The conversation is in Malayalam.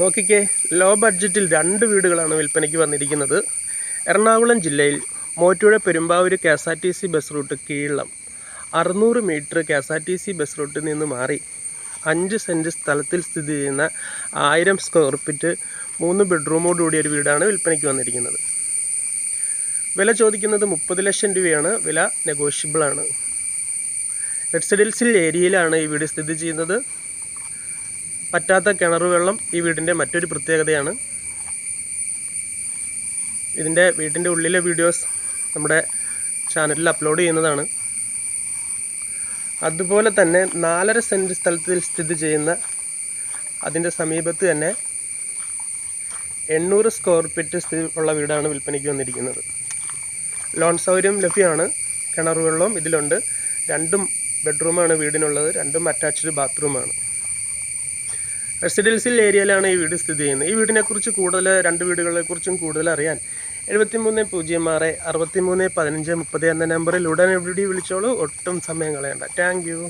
നോക്കിക്കേ ലോ ബഡ്ജറ്റിൽ രണ്ട് വീടുകളാണ് വിൽപ്പനയ്ക്ക് വന്നിരിക്കുന്നത്. എറണാകുളം ജില്ലയിൽ മോറ്റൂഴ Perumbavoor K S R T C bus route കീഴം അറുന്നൂറ് metre K S R T C bus റൂട്ടിൽ നിന്ന് മാറി അഞ്ച് സെന്റ് സ്ഥലത്തിൽ സ്ഥിതി ചെയ്യുന്ന ആയിരം സ്ക്വയർ ഫീറ്റ് മൂന്ന് ബെഡ്റൂമോട് കൂടിയ ഒരു വീടാണ് വിൽപ്പനയ്ക്ക് വന്നിരിക്കുന്നത്. വില ചോദിക്കുന്നത് മുപ്പത് ലക്ഷം രൂപയാണ്. വില നെഗോഷ്യബിളാണ് റെസിഡൻഷ്യൽ ഏരിയയിലാണ് ഈ വീട് സ്ഥിതി ചെയ്യുന്നത്. പറ്റാത്ത കിണർ വെള്ളം ഈ വീടിന്റെ മറ്റൊരു പ്രത്യേകതയാണ്. ഇതിന്റെ വീടിന്റെ ഉള്ളിലെ വീഡിയോസ് നമ്മുടെ ചാനലിൽ അപ്ലോഡ് ചെയ്യുന്നതാണ്. അതുപോലെ തന്നെ നാലര സെന്റ് സ്ഥലത്തിൽ സ്ഥിതി ചെയ്യുന്ന അതിന്റെ സമീപത്ത് തന്നെ എണ്ണൂറ് സ്ക്വയർ ഫീറ്റ് സ്ഥിതി ഉള്ള വീടാണ് വിൽപ്പനയ്ക്ക് വന്നിരിക്കുന്നത്. ലോൺ സൗകര്യം ലഭ്യമാണ്. കിണർ വെള്ളവും ഇതിലുണ്ട്. രണ്ടും ബെഡ്റൂമാണ് വീടിനുള്ളത്. രണ്ടും അറ്റാച്ച്ഡ് ബാത്റൂമാണ്. റെസിഡൻഷ്യൽ ഏരിയയിലാണ് ഈ വീട് സ്ഥിതി ചെയ്യുന്നത്. ഈ വീടിനെക്കുറിച്ച് കൂടുതൽ രണ്ട് വീടുകളെക്കുറിച്ചും കൂടുതൽ അറിയാൻ എഴുപത്തി മൂന്ന് പൂജ്യം ആറ് അറുപത്തി മൂന്ന് പതിനഞ്ച് മുപ്പത് എന്ന നമ്പറിൽ ഉടൻ എവിടെ വിളിച്ചോളൂ. ഒട്ടും സമയം കളയണ്ട. Thank you